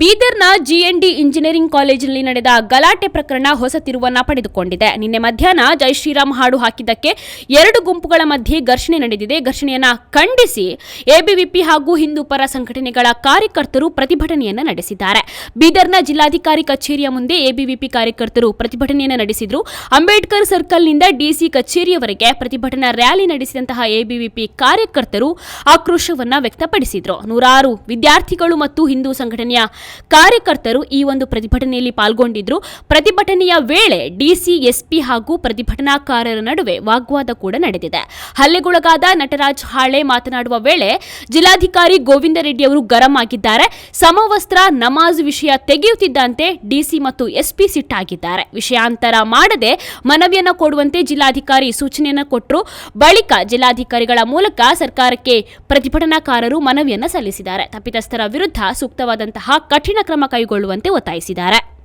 ಬೀದರ್ನ GND engineering ಕಾಲೇಜಿನಲ್ಲಿ ನಡೆದ ಗಲಾಟೆ ಪ್ರಕರಣ ಹೊಸ ತಿರುವನ್ನ ಪಡೆದುಕೊಂಡಿದೆ. ನಿನ್ನೆ ಮಧ್ಯಾಹ್ನ ಜೈ ಶ್ರೀರಾಮ್ ಹಾಡು ಹಾಕಿದ್ದಕ್ಕೆ ಎರಡು ಗುಂಪುಗಳ ಮಧ್ಯೆ ಘರ್ಷಣೆ ನಡೆದಿದೆ. ಘರ್ಷಣೆಯನ್ನ ಖಂಡಿಸಿ ಎಬಿವಿಪಿ ಹಾಗೂ ಹಿಂದೂ ಪರ ಸಂಘಟನೆಗಳ ಕಾರ್ಯಕರ್ತರು ಪ್ರತಿಭಟನೆಯನ್ನು ನಡೆಸಿದ್ದಾರೆ. ಬೀದರ್ನ ಜಿಲ್ಲಾಧಿಕಾರಿ ಕಚೇರಿಯ ಮುಂದೆ ಎಬಿವಿಪಿ ಕಾರ್ಯಕರ್ತರು ಪ್ರತಿಭಟನೆಯನ್ನು ನಡೆಸಿದ್ರು. ಅಂಬೇಡ್ಕರ್ ಸರ್ಕಲ್ನಿಂದ ಡಿಸಿ ಕಚೇರಿಯವರೆಗೆ ಪ್ರತಿಭಟನಾ ರ್ಯಾಲಿ ನಡೆಸಿದಂತಹ ಎಬಿವಿಪಿ ಕಾರ್ಯಕರ್ತರು ಆಕ್ರೋಶವನ್ನ ವ್ಯಕ್ತಪಡಿಸಿದ್ರು. ನೂರಾರು ವಿದ್ಯಾರ್ಥಿಗಳು ಮತ್ತು ಹಿಂದೂ ಸಂಘಟನೆಯ ಕಾರ್ಯಕರ್ತರು ಈ ಒಂದು ಪ್ರತಿಭಟನೆಯಲ್ಲಿ ಪಾಲ್ಗೊಂಡಿದ್ರು. ಪ್ರತಿಭಟನೆಯ ವೇಳೆ ಡಿಸಿ, ಎಸ್ಪಿ ಹಾಗೂ ಪ್ರತಿಭಟನಾಕಾರರ ನಡುವೆ ವಾಗ್ವಾದ ಕೂಡ ನಡೆದಿದೆ. ಹಲ್ಲೆಗೊಳಗಾದ ನಟರಾಜ್ ಹಾಳೆ ಮಾತನಾಡುವ ವೇಳೆ ಜಿಲ್ಲಾಧಿಕಾರಿ ಗೋವಿಂದ ರೆಡ್ಡಿ ಅವರು ಗರಂ ಆಗಿದ್ದಾರೆ. ಸಮವಸ್ತ್ರ, ನಮಾಜ್ ವಿಷಯ ತೆಗೆಯುತ್ತಿದ್ದಂತೆ ಡಿಸಿ ಮತ್ತು ಎಸ್ಪಿ ಸಿಟ್ಟಾಗಿದ್ದಾರೆ. ವಿಷಯಾಂತರ ಮಾಡದೆ ಮನವಿಯನ್ನು ಕೊಡುವಂತೆ ಜಿಲ್ಲಾಧಿಕಾರಿ ಸೂಚನೆಯನ್ನು ಕೊಟ್ಟರು ಬಳಿಕ ಜಿಲ್ಲಾಧಿಕಾರಿಗಳ ಮೂಲಕ ಸರ್ಕಾರಕ್ಕೆ ಪ್ರತಿಭಟನಾಕಾರರು ಮನವಿಯನ್ನು ಸಲ್ಲಿಸಿದ್ದಾರೆ. ತಪ್ಪಿತಸ್ಥರ ವಿರುದ್ಧ ಸೂಕ್ತವಾದಂತಹ ಕಠಿಣ ಕ್ರಮ ಕೈಗೊಳ್ಳುವಂತೆ ಒತ್ತಾಯಿಸಿದ್ದಾರೆ.